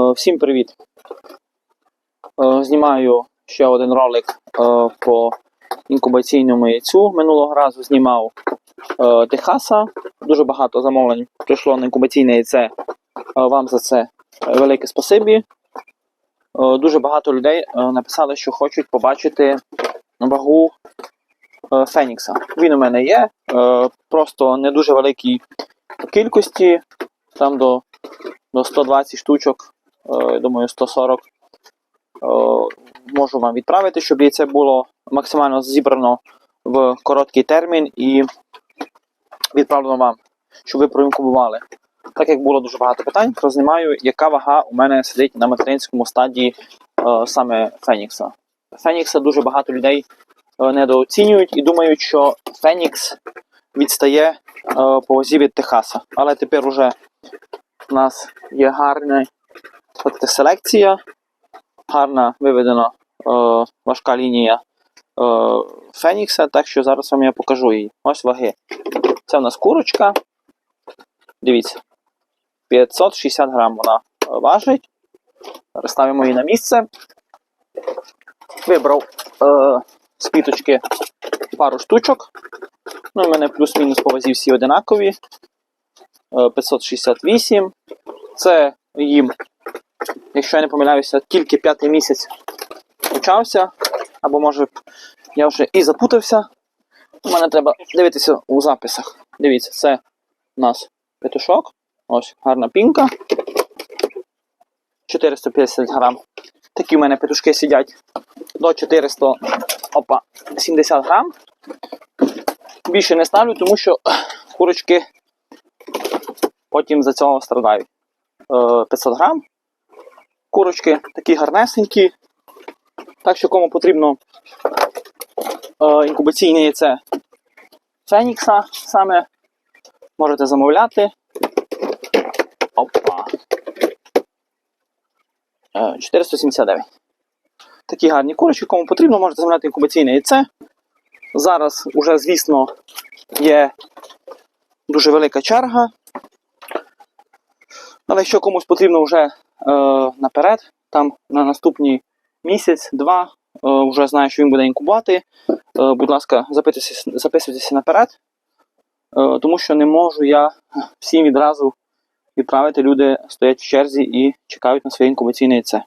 Е, Всім привіт! Е, Знімаю ще один ролик е, по інкубаційному яйцю. Минулого разу знімав Техаса. Дуже багато замовлень прийшло на інкубаційне яйце. Вам за це велике спасибі. Дуже багато людей написали, що хочуть побачити вагу Фенікса. Він у мене є, просто не дуже великій кількості, там до до 120 штучок, е, думаю, 140. Е, Можу вам відправити, щоб яйце було максимально зібрано в короткий термін і відправлено вам, щоб ви проінкубували. Так як було дуже багато питань, рознімаю, яка вага у мене сидить на материнському стадії е, саме Фенікса. Фенікса дуже багато людей недооцінюють і думають, що Фенікс відстає по вазі від Техаса. Але тепер уже у нас є гарна от, селекція, гарна виведена е, важка лінія е, Фенікса, так що зараз вам я покажу її. Ось ваги. Це в нас курочка. Дивіться. 560 грам вона е, важить. Ставимо її на місце. Вибрав е, з квіточки пару штучок. Ну, у мене плюс-мінус по вазі всі одинакові. Е, 568. Це їм, якщо я не помиляюся, тільки п'ятий місяць почався. Або може я вже і запутався. У мене треба дивитися у записах. Дивіться, це у нас петушок. Ось гарна пінка. 450 грам. Такі в мене петушки сидять до 400 опа, 70 грам. Більше не ставлю, тому що курочки потім за цього страдають. Е, 500 грам. Курочки такі гарнесенькі. Так що кому потрібно е, інкубаційне яйце Фенікса саме можете замовляти. Опа. Е, 479. Такі гарні курочки, кому потрібно, можете замовляти інкубаційне яйце. Зараз уже, звісно, є дуже велика черга. Але якщо комусь потрібно вже е, наперед, там на наступний місяць-два, е, вже знаю, що він буде інкубати. Е, будь ласка, записуйтесь, записуйтеся наперед, е, тому що не можу я всім відразу відправити. Люди стоять в черзі і чекають на своє інкубаційне яйце.